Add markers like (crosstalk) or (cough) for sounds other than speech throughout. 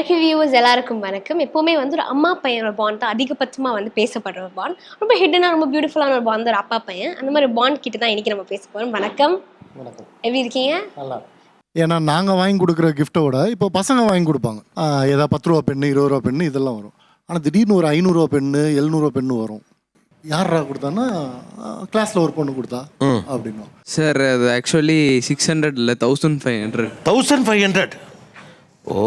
எனக்கு வியூவர்ஸ் எல்லாருக்கும் வணக்கம். எப்போவுமே வந்து ஒரு அம்மா பையனோட பாண்ட் தான் அதிகபட்சமாக வந்து பேசப்படுற ஒரு பாண்ட் ரொம்ப ஹிட்டனாக ரொம்ப பியூட்டிஃபுல்லான ஒரு பாண்ட் ஒரு அப்பா பையன். அந்த மாதிரி பாண்ட் கிட்ட தான் இன்னைக்கு நம்ம பேச போகிறோம் வணக்கம். வணக்கம். எப்படி இருக்கீங்க? நல்லா ஏன்னா நாங்கள் வாங்கி கொடுக்குற கிஃப்ட்டோட இப்போ பசங்க வாங்கி கொடுப்பாங்க. ஏதாவது பத்து ரூபா பெண்ணு இருபது ரூபா பெண்ணு இதெல்லாம் வரும். ஆனால் திடீர்னு ஒரு ஐநூறுரூவா பெண்ணு எழுநூறுவா பெண்ணு வரும். யாரா கொடுத்தான்னா கிளாஸில் ஒரு பொண்ணு கொடுத்தா அப்படின்னும் சார் அது ஆக்சுவலி சிக்ஸ் ஹண்ட்ரட் இல்லை thousand five hundred thousand five hundred oh.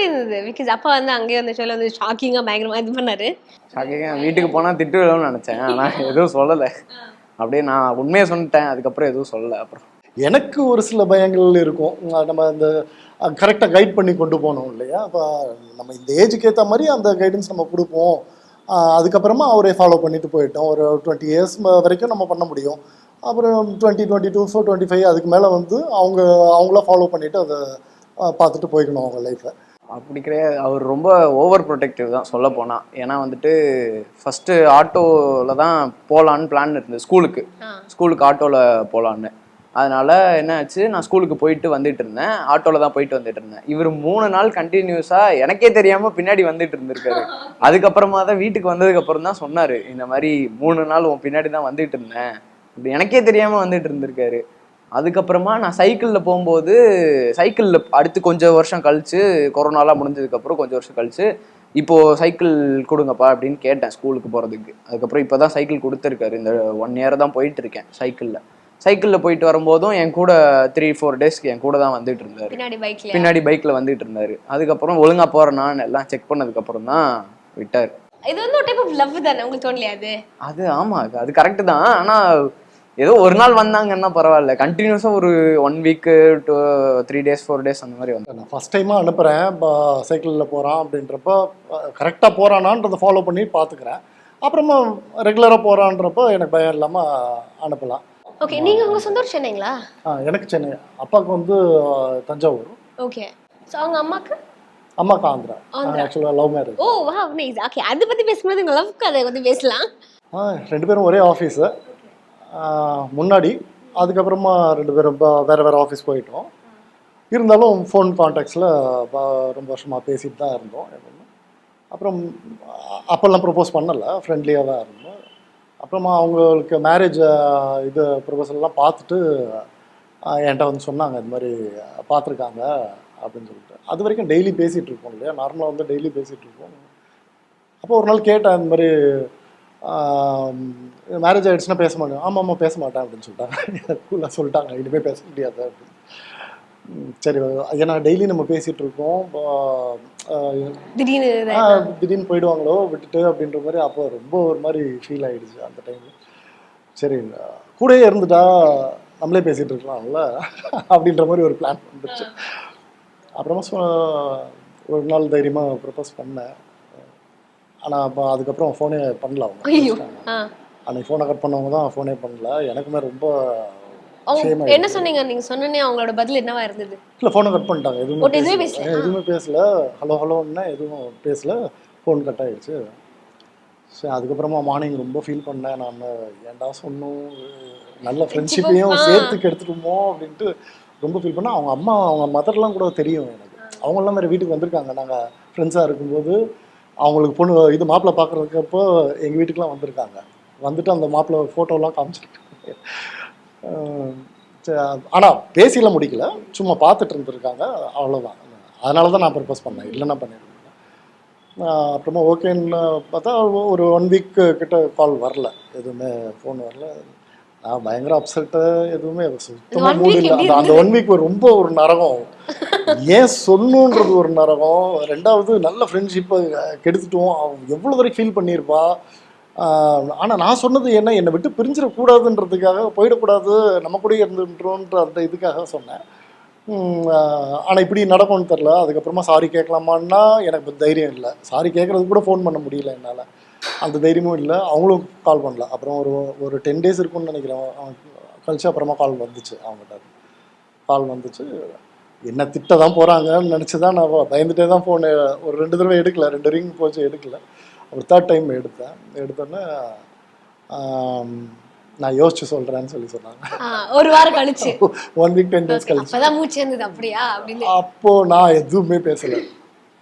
எப்படி இருந்தது. பிகாஸ் அப்பா வந்து அங்கேயே வந்து சொல்ல வந்து ஷாக்கிங்காக பயங்கரமாக இது பண்ணாரு. ஷாக்கிங்க வீட்டுக்கு போனால் திட்டு விழும்னு நினச்சேன். ஆனால் எதுவும் சொல்லலை. அப்படியே நான் உண்மையை சொல்லிட்டேன். அதுக்கப்புறம் எதுவும் சொல்லலை அப்புறம். எனக்கு ஒரு சில பயங்கள் இருக்கும். நம்ம அந்த கரெக்டாக கைட் பண்ணி கொண்டு போகணும் இல்லையா? அப்போ நம்ம இந்த ஏஜுக்கு ஏற்ற மாதிரி அந்த கைடன்ஸ் நம்ம கொடுப்போம். அதுக்கப்புறமா அவரே ஃபாலோ பண்ணிட்டு போயிட்டோம். ஒரு டுவெண்ட்டி இயர்ஸ் வரைக்கும் நம்ம பண்ண முடியும். அப்புறம் twenty twenty two four twenty five அதுக்கு மேலே வந்து அவங்க அவங்கள ஃபாலோ பண்ணிவிட்டு அதை பார்த்துட்டு போய்க்கணும் அவங்க லைஃப்பை அப்படி கிடையாது. அவர் ரொம்ப ஓவர் ப்ரொடெக்டிவ் தான் சொல்ல போனால் ஏன்னா வந்துட்டு ஃபஸ்ட்டு ஆட்டோவில் தான் போகலான்னு பிளான் இருந்தது ஸ்கூலுக்கு ஸ்கூலுக்கு ஆட்டோவில் போகலான்னு அதனால என்ன ஆச்சு? நான் ஸ்கூலுக்கு போயிட்டு வந்துட்டு இருந்தேன். ஆட்டோவில் தான் போயிட்டு வந்துட்டு இருந்தேன். இவர் மூணு நாள் கண்டினியூஸாக எனக்கே தெரியாமல் பின்னாடி வந்துட்டு இருந்திருக்காரு. (laughs) அதுக்கப்புறமா தான் வீட்டுக்கு வந்ததுக்கு அப்புறம் தான் சொன்னார் இந்த மாதிரி மூணு நாள் உன் பின்னாடி தான் வந்துட்டு இருந்தேன். இப்படி எனக்கே தெரியாமல் வந்துட்டு இருந்திருக்காரு. அதுக்கப்புறமா நான் சைக்கிளில் போகும்போது சைக்கிளில் அடுத்து கொஞ்சம் வருஷம் கழிச்சு கொரோனாலாம் முடிஞ்சதுக்கப்புறம் கொஞ்சம் வருஷம் கழிச்சு இப்போ சைக்கிள் கொடுங்கப்பா அப்படின்னு கேட்டேன் ஸ்கூலுக்கு போகிறதுக்கு அதுக்கப்புறம் இப்போ தான் சைக்கிள் கொடுத்துருக்காரு. இந்த ஒன் இயர் தான் போயிட்டு இருக்கேன் சைக்கிளில் சைக்கிளில் போயிட்டு வரும்போதும் என் கூட த்ரீ ஃபோர் டேஸ்க்கு என் கூட தான் வந்துட்டு இருந்தாரு. பின்னாடி பைக்கில் வந்துட்டு இருந்தாரு. அதுக்கப்புறம் ஒழுங்கா போகிறேனான்னு எல்லாம் செக் பண்ணதுக்கப்புறம் தான் விட்டார். இது வந்து ஒரு டைப் ஆஃப் லவ் தானே? உங்களுக்கு தோணலையா அது? அது ஆமா அது- அது கரெக்டு தான். ஆனா ஏதோ ஒரு நாள் வந்தாங்கன்னா பரவாயில்ல. கண்டினியூஸா ஒரு one week two three days four days அந்த மாதிரி வந்து நான் ஃபஸ்ட் டைமாக அனுப்புகிறேன் சைக்கிளில் போகிறான் அப்படின்றப்ப கரெக்டாக போகிறானான்றதை ஃபாலோ பண்ணி பார்த்துக்கிறேன் அப்புறமா ரெகுலராக போகிறான்றப்போ எனக்கு பயம் இல்லாமல் அனுப்பலாம். ஓகே நீங்க உங்க சொந்த ஊர் சென்னைங்களா? ஆ, எனக்கு சென்னை. அப்பாவுக்கு வந்து தஞ்சாவூர். ஓகே ஸோ அவங்க அம்மாக்கு? அம்மாவுக்கு ஆந்திரா. ஆந்திரா. ஆக்சுவலாக லவ் மேரேஜ் ஓ வா நைஸ் ஓகே அதை பத்தி பேசும்போது உங்க லவ் கதை பத்தி பேசலாம். ஆ ரெண்டு பேரும் ஒரே ஆஃபீஸு முன்னாடி அதுக்கப்புறமா ரெண்டு பேரும் வேறு வேறு ஆஃபீஸ் போயிட்டோம். இருந்தாலும் ஃபோன் கான்டாக்ட்ஸில் ரொம்ப வருஷமாக பேசிட்டு தான் இருந்தோம். எப்பவுமே. அப்புறம் அப்போல்லாம் ப்ரொப்போஸ் பண்ணலை. ஃப்ரெண்ட்லியாக தான் இருந்தோம். அப்புறமா அவங்களுக்கு மேரேஜ் இது ப்ரொபோசல்லாம் பார்த்துட்டு என்கிட்ட வந்து சொன்னாங்க இந்த மாதிரி பார்த்துருக்காங்க அப்படின்னு சொல்லிட்டு. அது வரைக்கும் டெய்லி பேசிகிட்டு இருக்கோம் இல்லையா? நார்மலாக வந்து டெய்லி பேசிகிட்டு இருக்கோம். அப்போ ஒரு நாள் கேட்டேன் இந்த மாதிரி மேரேஜ் ஆகிடுச்சுன்னா பேச மாட்டேன். ஆமாம் ஆமாம் பேச மாட்டேன் அப்படின்னு சொல்லிட்டாங்க. கூலாக சொல்லிட்டாங்க. இனிமேல் பேச முடியாது அப்படின்னு. சரி ஏன்னா டெய்லி நம்ம பேசிகிட்டு இருக்கோம். திடீர்னு திடீர்னு போயிடுவாங்களோ விட்டுட்டு அப்படின்ற மாதிரி அப்போ ரொம்ப ஒரு மாதிரி ஃபீல் ஆயிடுச்சு அந்த டைமில் சரி கூடயே இருந்துட்டா நம்மளே பேசிகிட்டு இருக்கலாம்ல அப்படின்ற மாதிரி ஒரு பிளான் வந்துச்சு அப்புறமா சொ- ஒரு நாள் தைரியமாக ப்ரப்போஸ் பண்ணேன். ஆனால் அப்போ அதுக்கப்புறம் ஃபோனே பண்ணல அவங்க. அன்னைக்கு ஃபோனை கட் பண்ணவங்க தான் ஃபோனே பண்ணல. எனக்குமே ரொம்ப என்ன சொன்னீங்க? நீங்க சொன்னனே அவங்களோட பதில் என்னவா இருந்தது? இல்லை ஃபோனை கட் பண்ணிட்டாங்க. எதுவுமே எதுவுமே பேசல. பேசலையா? எதுவுமே பேசல. ஹலோ ஹலோன்னா எதுவும் பேசல. ஃபோன் கட் ஆயிடுச்சு. சரி அதுக்கப்புறமா மார்னிங் ரொம்ப ஃபீல் பண்ணேன். நான் ஏன்டா சொன்னோம்? நல்ல ஃப்ரெண்ட்ஷிப்பையும். சேர்த்து கெடுத்துட்டோமோ? அப்படின்ட்டு ரொம்ப ஃபீல் பண்ணேன். அவங்க அம்மா அவங்க மதர்லாம் கூட தெரியும் எனக்கு. அவங்கெல்லாம் மாதிரி வீட்டுக்கு வந்திருக்காங்க. நாங்கள் ஃப்ரெண்ட்ஸாக இருக்கும்போது அவங்களுக்கு பொண்ணு இது மாப்பிள்ளை பார்க்குறதுக்கு அப்போ எங்கள் வீட்டுக்குலாம் வந்திருக்காங்க. வந்துட்டு அந்த மாப்பிள்ளை ஃபோட்டோலாம் காமிச்சிருக்காங்க ஆனால் பேசிலாம் முடிக்கல. சும்மா பார்த்துட்டு இருந்திருக்காங்க. அவ்வளோதான் அதனால தான் நான் ப்ரப்போஸ் பண்ணேன். இல்லைன்னா பண்ணிருக்கேன் ஆஹ் அப்புறமா ஓகேன்னு பார்த்தா ஒரு ஒன் வீக் கிட்ட கால் வரல. எதுவுமே ஃபோன் வரல. நான் பயங்கர அப்செட்டு எதுவுமே சுத்தமாக மூடு இல்லை அந்த அந்த ஒன் வீக் ரொம்ப ஒரு நரகம். ஏன் சொல்லணுன்றது ஒரு நரகம். ரெண்டாவது நல்ல ஃப்ரெண்ட்ஷிப்பை கெடுத்துட்டோம். அவன் எவ்வளோ வரைக்கும் ஃபீல் பண்ணியிருப்பா. ஆனால் நான் சொன்னது என்ன? என்னை விட்டு பிரிஞ்சிடக்கூடாதுன்றதுக்காக போயிடக்கூடாது. நம்ம கூட இருந்துன்றோன்ற அந்த இதுக்காக சொன்னேன். ஆனால் இப்படி நடக்கும்னு தெரில அதுக்கப்புறமா சாரி கேட்கலாமான்னா எனக்கு தைரியம் இல்லை. சாரி கேட்குறதுக்கு கூட ஃபோன் பண்ண முடியல என்னால். அந்த தைரியமும் இல்லை. அவங்களும் கால் பண்ணல. அப்புறம் ஒரு ஒரு டென் டேஸ் இருக்கும்னு நினைக்கிறேன். அவன் கழிச்சு அப்புறமா கால் வந்துச்சு அவங்ககிட்ட. கால் வந்துச்சு. என்ன திட்ட தான் போகிறாங்கன்னு நினச்சி தான் நான் பயந்துட்டே தான் ஃபோன் ஒரு ரெண்டு தடவை எடுக்கல ரெண்டு ரிங் போச்சு எடுக்கல. ஒரு தேர்ட் டைம் எடுத்தேன். எடுத்தோன்னே நான் யோசிச்சு சொல்கிறேன்னு சொல்லி சொன்னாங்க. ஒரு வாரம் கழிச்சு. ஒன் வீக் டென் டேஸ் கழிச்சு. அப்பதான் மூச்சு இருந்தது அப்படியா? அப்படின்னு. அப்போ நான் எதுவுமே பேசல.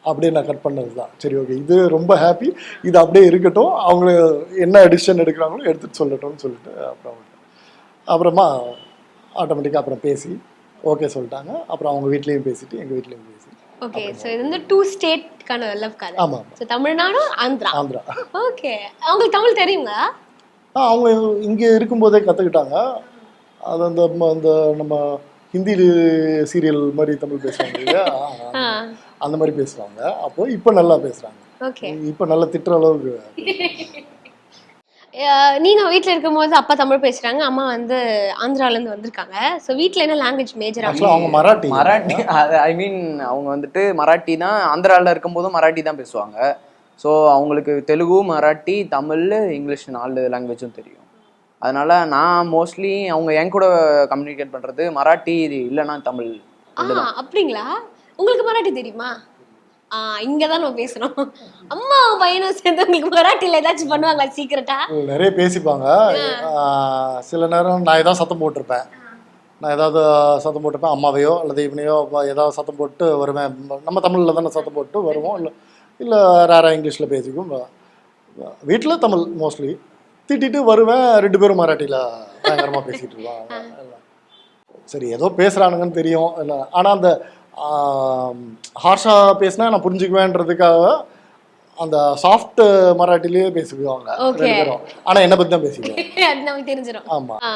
அப்படியே நான் கட் பண்ணது தான் சரி ஓகே இது ரொம்ப ஹாப்பி இது அப்படியே இருக்கட்டும். அவங்க என்ன டிசிஷன் எடுக்கிறாங்களோ எடுத்துட்டு சொல்லட்டும்னு சொல்லிட்டு அப்புறம். அப்புறமா ஆட்டோமேட்டிக்காக அப்புறம் பேசி ஓகே சொல்லிட்டாங்க. அப்புறம் அவங்க வீட்லேயும் பேசிட்டு எங்கள் வீட்லேயும் பேசி ஓகே ஸோ இது வந்து டூ ஸ்டேட்கான லவ் கதை ஆமாம் ஸோ தமிழ்நாடு ஆந்திரா. ஆந்திரா. ஓகே அவங்களுக்கு தமிழ் தெரியுங்களா? ஆ, அவங்க இங்கே இருக்கும்போதே கற்றுக்கிட்டாங்க அது அந்த அந்த நம்ம ஹிந்தி சீரியல் மாதிரி தமிழ் பேசுவாங்க இல்லையா? (laughs) அந்த மாதிரி பேசுவாங்க. அப்போ இப்போ நல்லா பேசுகிறாங்க ஓகே இப்போ நல்லா திட்டுற அளவுக்கு (laughs) நீங்க வீட்ல இருக்கும்போது அப்பா தமிழ் பேசுறாங்க அம்மா வந்து ஆந்திரால இருந்து வந்திருக்காங்க. ஸோ வீட்ல என்ன லாங்குவேஜ் மேஜர் அவங்க மராட்டி. மராட்டி ஐ மீன் அவங்க வந்துட்டு மராட்டி தான் ஆந்திராவில் இருக்கும்போதும் மராட்டி தான் பேசுவாங்க. ஸோ அவங்களுக்கு தெலுங்கு மராட்டி தமிழ் இங்கிலீஷ் நாலு லாங்குவேஜும் தெரியும். அதனால நான் மோஸ்ட்லி அவங்க என் கூட கம்யூனிகேட் பண்றது மராட்டி இல்லைன்னா தமிழ் அப்படிங்களா? உங்களுக்கு மராட்டி தெரியுமா? இங்க தான் நம்ம பேசணும் அம்மா பையனும் சேர்ந்து உங்களுக்கு மராட்டில ஏதாச்சும் பண்ணுவாங்களா சீக்கிரட்டா நிறைய பேசிப்பாங்க. சில நேரம் நான் ஏதாவது சத்தம் போட்டிருப்பேன். நான் ஏதாவது சத்தம் போட்டிருப்பேன் அம்மாவையோ அல்லது இவனையோ ஏதாவது சத்தம் போட்டு வருவேன். நம்ம தமிழில் தானே சத்தம் போட்டு வருவோம். இல்லை இல்லை ரேராக இங்கிலீஷில் பேசிக்கும் வீட்டில் தமிழ் மோஸ்ட்லி திட்டிட்டு வருவேன் ரெண்டு பேரும் மராட்டியில் பயங்கரமாக பேசிகிட்டு இருப்பாங்க. சரி ஏதோ பேசுகிறானுங்கன்னு தெரியும். இல்லை ஆனால் அந்த ஹார்ஷாக பேசினா நான் புரிஞ்சுக்குவேன்றதுக்காக அந்த சாஃப்ட் மராட்டிலேயே பேசிக்குவாங்க ஆனால் என்னை பற்றி தான் பேசிக்குவாங்க. (laughs) அது நமக்கு தெரிஞ்சிடும் ஆமாம் ஆ,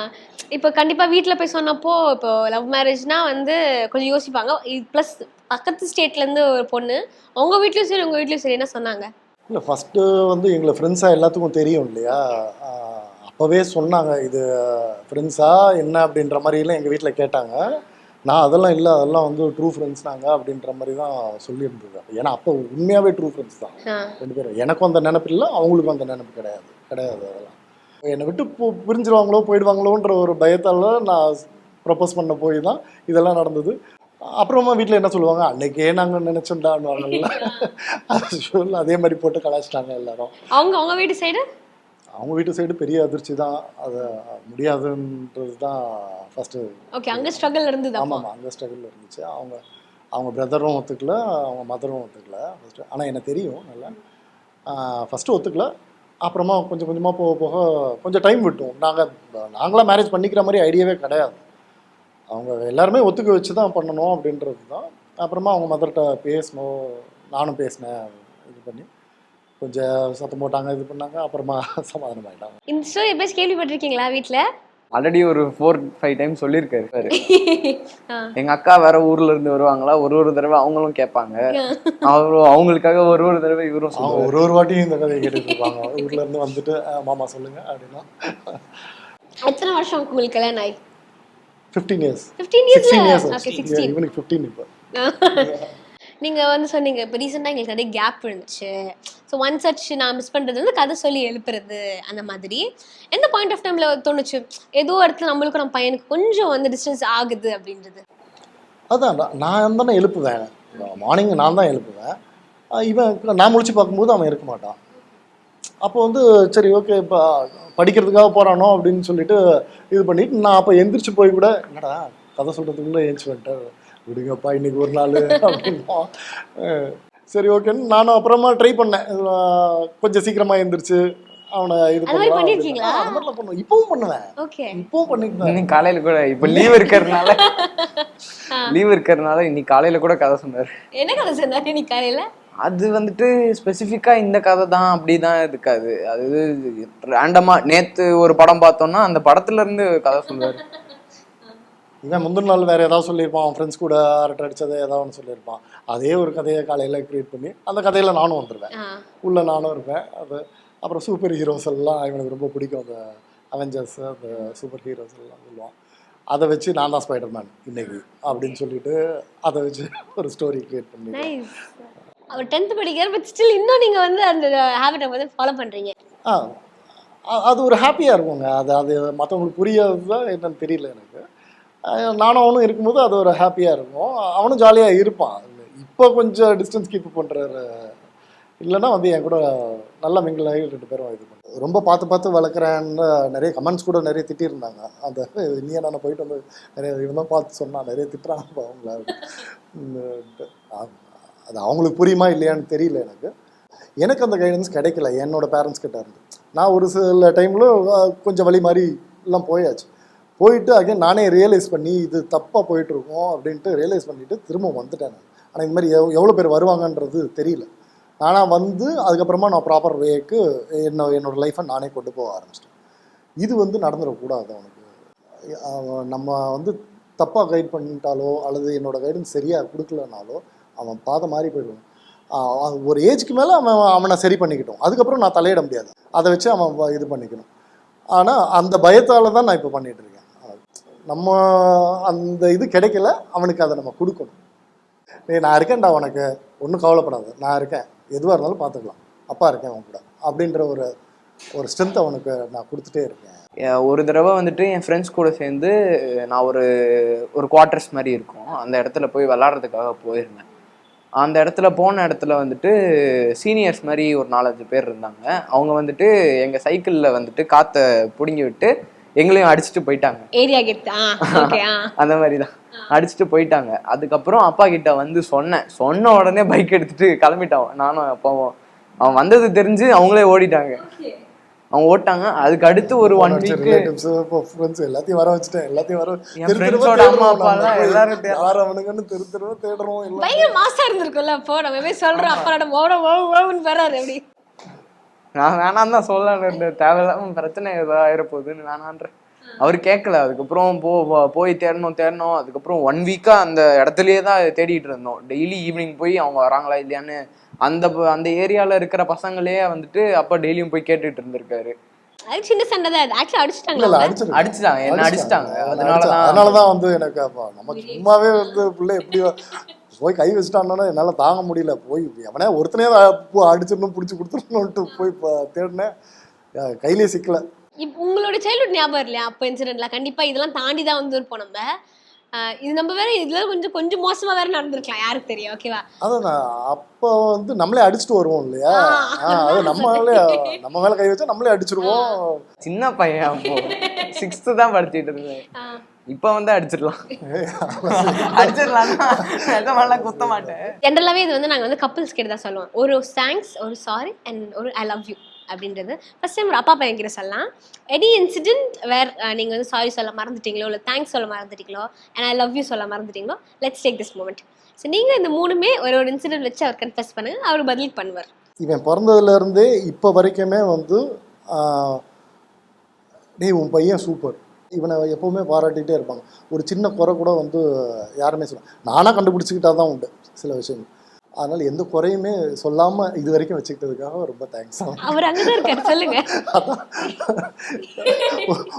இப்போ கண்டிப்பா வீட்ல போய் சொன்னப்போ இப்போ லவ் மேரேஜ்னா வந்து கொஞ்சம் யோசிப்பாங்க. ப்ளஸ் பக்கத்து ஸ்டேட்ல இருந்து ஒரு பொண்ணு. உங்க வீட்லயும் சரி உங்க வீட்லயும் சரி என்ன சொன்னாங்க? இல்லை ஃபஸ்ட்டு வந்து எங்களை ஃப்ரெண்ட்ஸாக எல்லாத்துக்கும் தெரியும் இல்லையா? அப்போவே சொன்னாங்க இது ஃப்ரெண்ட்ஸா என்ன அப்படின்ற மாதிரிலாம் எங்கள் வீட்டில் கேட்டாங்க. நான் அதெல்லாம் இல்லை அதெல்லாம் வந்து ட்ரூ ஃப்ரெண்ட்ஸ் நாங்கள் அப்படின்ற மாதிரி தான் சொல்லியிருந்தது. ஏன்னா அப்போ உண்மையாகவே ட்ரூ ஃப்ரெண்ட்ஸ் தான். ரெண்டு பேரும். எனக்கும் அந்த நினப்பு இல்லை அவங்களுக்கும் அந்த நினப்பு கிடையாது. கிடையாது அதெல்லாம். என்னை விட்டு போ பிரிஞ்சிருவாங்களோ போயிடுவாங்களோன்ற ஒரு பயத்தால் நான் ப்ரப்போஸ் பண்ண போய் தான் இதெல்லாம் நடந்தது. அப்புறமா வீட்டில் என்ன சொல்லுவாங்க? அன்னைக்கே நாங்கள் நினச்சோண்டான்னு (laughs) அதே மாதிரி போட்டு கலாச்சிட்டாங்க எல்லாரும். அவங்க அவங்க வீட்டு சைடு அவங்க வீட்டு சைடு பெரிய அதிர்ச்சி தான். அது முடியாதுன்றது தான் ஃபஸ்ட்டு ஓகே அங்க ஸ்ட்ரகிள் இருந்தது அப்போ. ஆமாம் அங்கே ஸ்ட்ரகிள் இருந்துச்சு. அவங்க அவங்க பிரதரும் ஒத்துக்கல அவங்க மதரும் ஒத்துக்கல. ஃபஸ்ட்டு ஆனால் எனக்கு தெரியும் நல்லா. ஃபஸ்ட்டு ஒத்துக்கல. அப்புறமா கொஞ்சம் கொஞ்சமாக போக போக கொஞ்சம் டைம் விட்டோம். நாங்கள் நாங்களாம் மேரேஜ் பண்ணிக்கிற மாதிரி ஐடியாவே கிடையாது. அவங்க எல்லாருமே ஒத்துக்க வச்சு தான் பண்ணணும் அப்படின்றது தான். அப்புறமா அவங்க மதர்கிட்ட பேசணும் நானும் பேசினேன் இது பண்ணி. கொஞ்சம் சத்தம் போட்டாங்க இது பண்ணாங்க அப்புறமா (laughs) சமாதானம் ஆயிட்டாங்க இந்த ஸ்டோரி பேசி கேள்விப்பட்டிருக்கீங்களா வீட்ல? ஆல்ரெடி ஒரு ஃபோர் ஃபைவ் டைம் சொல்லியிருக்காரு சார். (laughs) எங்க அக்கா வேற ஊர்ல இருந்து வருவாங்களா ஒரு ஒரு தடவை அவங்களும் கேட்பாங்க. அவரும் அவங்களுக்காக ஒரு ஒரு தடவை இவரும் ஒரு ஒரு வாட்டியும் இந்த கதையை கேட்டுட்டு இருப்பாங்க. ஊர்ல இருந்து வந்துட்டு "அஹ், மாமா சொல்லுங்க அப்படின்னா. எத்தனை வருஷம் உங்களுக்கு கல்யாணம் ஆகி ஃபிஃப்டீன் இயர்ஸ் 15 years சிக்ஸ்டீன் ல? Years Okay, 16. இவனுக்கு ஃபிஃப்டீன் இப்போ. நீங்கள் வந்து சொன்னீங்க இப்போ ரீசெண்டாக எங்களுக்கு நிறைய கேப் இருந்துச்சு. ஸோ ஒன் சர்ச் நான் மிஸ் பண்ணுறது வந்து கதை சொல்லி எழுப்புறது அந்த மாதிரி. எந்த பாயிண்ட் ஆஃப் டைமில் தோணுச்சு? ஏதோ இடத்துல நம்மளுக்கும் நம்ம பையனுக்கு கொஞ்சம் வந்து டிஸ்டன்ஸ் ஆகுது அப்படின்றது. அதான் நான் தானே எழுப்புவேன். மார்னிங் நான் தான் எழுப்புவேன். இவன் நான் முடிச்சு பார்க்கும்போது அவன் இருக்க மாட்டான். அப்போ வந்து சரி ஓகே இப்போ படிக்கிறதுக்காக போகிறானோ அப்படின்னு சொல்லிட்டு இது பண்ணிட்டு நான் அப்போ எந்திரிச்சு போய் கூட என்னடா கதை சொல்கிறதுக்குள்ளே ஏஞ்சி வந்துட்டேன் விடுங்கப்பா இன்னைக்கு ஒரு நாள். அப்படின்னா சரி ஓகேன்னு நானும் அப்புறமா ட்ரை பண்ணேன். கொஞ்சம் சீக்கிரமாக எந்திரிச்சு அவனை இது பண்ணுவேன். இப்பவும் பண்ணுவேன். ஓகே இப்பவும் இன்னைக்கு காலையில கூட இப்ப லீவ் இருக்கிறதுனால. (laughs) லீவ் இருக்கிறதுனால இன்னைக்கு காலையில கூட கதை சொன்னாரு. என்ன கதை சொன்னாரு நீ காலையில? அது வந்துட்டு ஸ்பெசிஃபிக்கா இந்த கதை தான் அப்படிதான் இருக்காது. அது ரேண்டமா நேத்து ஒரு படம் பார்த்தோம்னா அந்த படத்துல இருந்து கதை சொல்லுவாரு இவன் முந்தின நாள் வேற ஏதாவது சொல்லியிருப்பான் அவன் ஃப்ரெண்ட்ஸ் கூட அரட்டை அடிச்சதை ஏதாவது ஒன்று சொல்லியிருப்பான். அதே ஒரு கதையை காலையில் கிரியேட் பண்ணி அந்த கதையில் நானும் வந்துடுவேன் உள்ள நானும் இருப்பேன். அது அப்புறம் சூப்பர் ஹீரோஸ் எல்லாம் இவனுக்கு ரொம்ப பிடிக்கும். அந்த அவெஞ்சர்ஸ் அந்த சூப்பர் ஹீரோஸ் எல்லாம் சொல்லுவான். அதை வச்சு நான் தான் ஸ்பைடர்மேன் இன்னைக்கு அப்படின்னு சொல்லிட்டு அதை வச்சு ஒரு ஸ்டோரி கிரியேட் பண்ணி. அவர் டென்த் படிக்கிறார் பட் ஸ்டில் இன்னும் நீங்க வந்து அந்த ஹேபிட்டை வந்து ஃபாலோ பண்றீங்க. ஆ. அது ஒரு ஹாப்பியாக இருக்குங்க. அது அது மற்றவங்களுக்கு புரியாது தான் என்னன்னு தெரியல எனக்கு. நானும் அவனும் இருக்கும்போது அது ஒரு ஹாப்பியாக இருக்கும். அவனும் ஜாலியாக இருப்பான். இப்போ கொஞ்சம் டிஸ்டன்ஸ் கீப் பண்ணுறாரு இல்லைன்னா வந்து என் கூட நல்லா மிங்கிள் ஆகி ரெண்டு பேரும் இது பண்ணுறோம் ரொம்ப பார்த்து பார்த்து வளர்க்குறேன்னு நிறைய கமெண்ட்ஸ் கூட நிறைய திட்டிருந்தாங்க. அந்த நீ நான் போயிட்டு வந்து நிறைய இவன் தான் பார்த்து சொன்னான். நிறைய திட்டுறாங்க அவங்கள. அது அவங்களுக்கு புரியுமா இல்லையான்னு தெரியல எனக்கு. எனக்கு அந்த கைடன்ஸ் கிடைக்கல. என்னோட பேரண்ட்ஸ் கிட்ட இருந்து. நான் ஒரு சில டைமில் கொஞ்சம் வழி மாதிரி எல்லாம் போயாச்சு. போயிட்டு அகைன் நானே ரியலைஸ் பண்ணி இது தப்பாக போயிட்டுருக்கோம் அப்படின்ட்டு ரியலைஸ் பண்ணிவிட்டு திரும்ப வந்துட்டேன் நான். ஆனால் இந்த மாதிரி எவ் எவ்வளோ பேர் வருவாங்கன்றது தெரியல. நானாக வந்து அதுக்கப்புறமா நான் ப்ராப்பர் வேக்கு என்ன என்னோடய லைஃப்பை நானே கொண்டு போக ஆரம்பிச்சிட்டேன். இது வந்து நடந்துடக்கூடாது அவனுக்கு. அவன் நம்ம வந்து தப்பாக கைட் பண்ணிட்டாலோ அல்லது என்னோடய கைடன்ஸ் சரியாக கொடுக்கலனாலோ அவன் பாதை மாறி போயிடுவான். ஒரு ஏஜ்க்கு மேலே அவன் அவனை சரி பண்ணிக்கிட்டோம். அதுக்கப்புறம் நான் தலையிட முடியாது. அதை வச்சு அவன் இது பண்ணிக்கணும். ஆனால் அந்த பயத்தால் தான் நான் இப்போ பண்ணிகிட்ருக்கேன் இருக்கேன். நம்ம அந்த இது கிடைக்கல அவனுக்கு அதை நம்ம கொடுக்கணும். நீ நான் இருக்கேன்டா உனக்கு. ஒன்றும் கவலைப்படாது. நான் இருக்கேன். எதுவாக இருந்தாலும் பார்த்துக்கலாம் அப்பா இருக்கேன் அவன் கூட. அப்படின்ற ஒரு ஒரு ஸ்ட்ரென்த் அவனுக்கு நான் கொடுத்துட்டே இருக்கேன். ஒரு தடவை வந்துட்டு என் ஃப்ரெண்ட்ஸ் கூட சேர்ந்து நான் ஒரு ஒரு குவார்ட்டர்ஸ் மாதிரி இருக்கும். அந்த இடத்துல போய் விளாட்றதுக்காக போயிருந்தேன். அந்த இடத்துல போன இடத்துல வந்துட்டு சீனியர்ஸ் மாதிரி ஒரு நாலஞ்சு பேர் இருந்தாங்க. அவங்க வந்துட்டு எங்கள் சைக்கிளில் வந்துட்டு காற்றை பிடுங்கி விட்டு எங்களையும் அடிச்சுட்டு போயிட்டாங்க. ஏரியா கெட் ஆ ஓகே ஆ. (laughs) அந்த மாதிரி தான் அடிச்சுட்டு போயிட்டாங்க. அதுக்கப்புறம் அப்பா கிட்ட வந்து சொன்னேன். சொன்ன உடனே பைக் எடுத்துட்டு கிளம்பிட்டான். நானும் அப்பாவும் அவன் வந்தது தெரிஞ்சு அவங்களே ஓடிட்டாங்க. அவங்க ஓட்டாங்க. அதுக்கு அடுத்து ஒரு ஒன் வீக் ஃப்ரெண்ட்ஸ் எல்லாத்தையும் வர வச்சுட்டேன். எல்லாத்தையும் வர தேடுறோம் அம்மா அப்பா எல்லாம். எல்லாரும். யார் அவனுங்கன்னு தெரு தெருவா தேடுறோம் எல்லாம் பயங்கர மாசா இருந்திருக்கும்ல அப்போ நம்ம சொல்றோம் அப்பா ஓட ஓடுன்னு வராரு அப்படி நான் வேணாம் தான் சொல்லல இந்த தேவையில்லாம பிரச்சனை ஏதோ ஆயிரப்போகுதுன்னு வேணான்றேன் அவர் கேட்கல அதுக்கப்புறம் போ போய் தேடணும் தேடணும். அதுக்கப்புறம் ஒன் வீக்கா அந்த இடத்துலயே தான் தேடிட்டு இருந்தோம். டெய்லி ஈவினிங் போய் அவங்க வராங்களா இல்லையான்னு. அந்த அந்த ஏரியால இருக்கிற பசங்களே வந்துட்டு அப்பா டெய்லியும் போய் கேட்டுட்டு இருந்திருக்காரு. சின்ன சண்டை தான்? ஆக்சுவலி அடிச்சிட்டாங்க. என்ன அடிச்சிட்டாங்க. அதனால அதனாலதான் அதனாலதான் வந்து எனக்கு அப்ப நமக்கு சும்மாவே வந்து பிள்ளை எப்படி போய் கை வச்சுட்டான்னா என்னால தாங்க முடியல. போய் எவனே ஒருத்தனே அடிச்சிடணும் பிடிச்சி கொடுத்துடணும்ட்டு போய் தேடினேன். கையிலே சிக்கல. இப்ப உங்களோட சைல்ட்ஹுட் ஞாபகம் இல்லையா? அப்போ இன்சிடென்ட்ல கண்டிப்பா இதெல்லாம் தாண்டி தான் வந்திருப்போம் நம்ம. இது நம்ம வேற இதுல கொஞ்சம் கொஞ்சம் மோசமா வேற நடந்திருக்கலாம். யாருக்கு தெரியும்? ஓகேவா அதான் அப்போ வந்து நம்மளே அடிச்சுட்டு வருவோம் இல்லையா? அது நம்மளே நம்ம மேல கை வச்சா நம்மளே அடிச்சிருவோம். சின்ன பையன் அப்போ. சிக்ஸ்த்து தான் படிச்சிட்டு இருந்தேன். இப்ப வந்து அடிச்சிடலாம். (laughs) அடிச்சிடலாம். குத்த மாட்டேன். ஜென்ரலாகவே இது வந்து நாங்கள் வந்து கப்புள்ஸ் கிட்ட தான் சொல்லுவோம். ஒரு தேங்க்ஸ் ஒரு சாரி அண்ட் ஒரு ஐ லவ் யூ அப்படின்றது. ஃபர்ஸ்ட் டைம் ஒரு அப்பா பையன் கிட்ட சொல்லலாம். எனி இன்சிடென்ட் வேர் நீங்கள் வந்து சாரி சொல்ல மறந்துட்டீங்களோ இல்லை தேங்க்ஸ் சொல்ல மறந்துட்டீங்களோ அண்ட் ஐ லவ் யூ சொல்ல மறந்துட்டீங்களோ let's take this moment so நீங்கள் இந்த மூணுமே ஒரு ஒரு இன்சிடென்ட் வச்சு அவர் கன்ஃபெஸ் பண்ணுங்க. அவர் பதில் பண்ணுவார். இவன் பிறந்ததுல இருந்தே இப்போ வரைக்குமே வந்து டேய் உன் பையன் சூப்பர் இவனை எப்பவுமே பாராட்டிகிட்டே இருப்பாங்க. ஒரு சின்ன குறை கூட வந்து யாருமே சொல்ல நானாக கண்டுபிடிச்சிக்கிட்டா தான் உண்டு சில விஷயங்கள். அதனால எந்த குறையுமே சொல்லாம இது வரைக்கும் வச்சுக்கிட்டதுக்காக ரொம்ப தேங்க்ஸ் அவர் அங்கே தான் இருக்காரு சொல்லுங்க.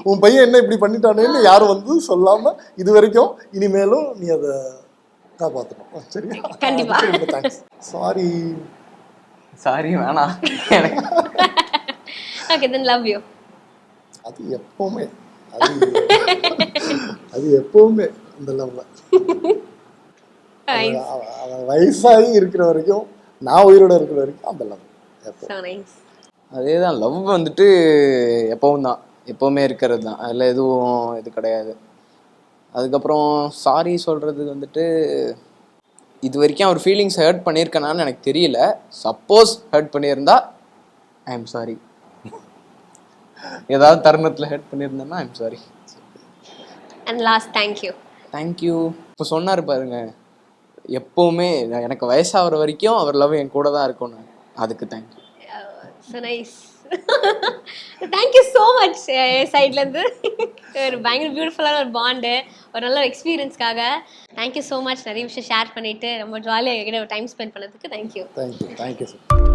உன் பையன் என்ன இப்படி பண்ணிட்டானேன்னு யாரும் வந்து சொல்லாம இது வரைக்கும் இனிமேலும் நீ அதை காப்பாற்றணும் சரியா? ரொம்ப தேங்க்ஸ் சாரி சாரி வேணாம். எனக்கு ஓகே தென் லவ் யூ அது எப்பவுமே அது எப்பவுமே இந்த லவ் அவன் வயசாகி இருக்கிற வரைக்கும் நான் உயிரோட இருக்கிற வரைக்கும் அந்த லவ் அதே தான் லவ் வந்துட்டு எப்பவும் தான். எப்பவுமே இருக்கிறது தான். அதில் எதுவும் இது கிடையாது. அதுக்கப்புறம் சாரி சொல்கிறது வந்துட்டு இது வரைக்கும் அவர் ஃபீலிங்ஸ் ஹர்ட் பண்ணியிருக்கனான்னு எனக்கு தெரியல. சப்போஸ் ஹர்ட் பண்ணியிருந்தா ஐ எம் சாரி ஏதாவது தருணத்தில் hurt பண்ணியிருந்தேன்னா I am sorry and last thank you thank you இப்போ சொன்னார் பாருங்க எப்போவுமே எனக்கு வயசாகிற வரைக்கும் அவர் லவ் என் கூட தான் இருக்கணும் அதுக்கு thank you so nice thank you so much சைட்லேருந்து ஒரு பயங்கர பியூட்டிஃபுல்லான ஒரு பாண்டு ஒரு நல்ல எக்ஸ்பீரியன்ஸ்க்காக தேங்க்யூ ஸோ மச் நிறைய விஷயம் ஷேர் பண்ணிட்டு ரொம்ப ஜாலியாக எங்கிட்ட டைம் ஸ்பெண்ட் பண்ணதுக்கு thank you thank you thank you sir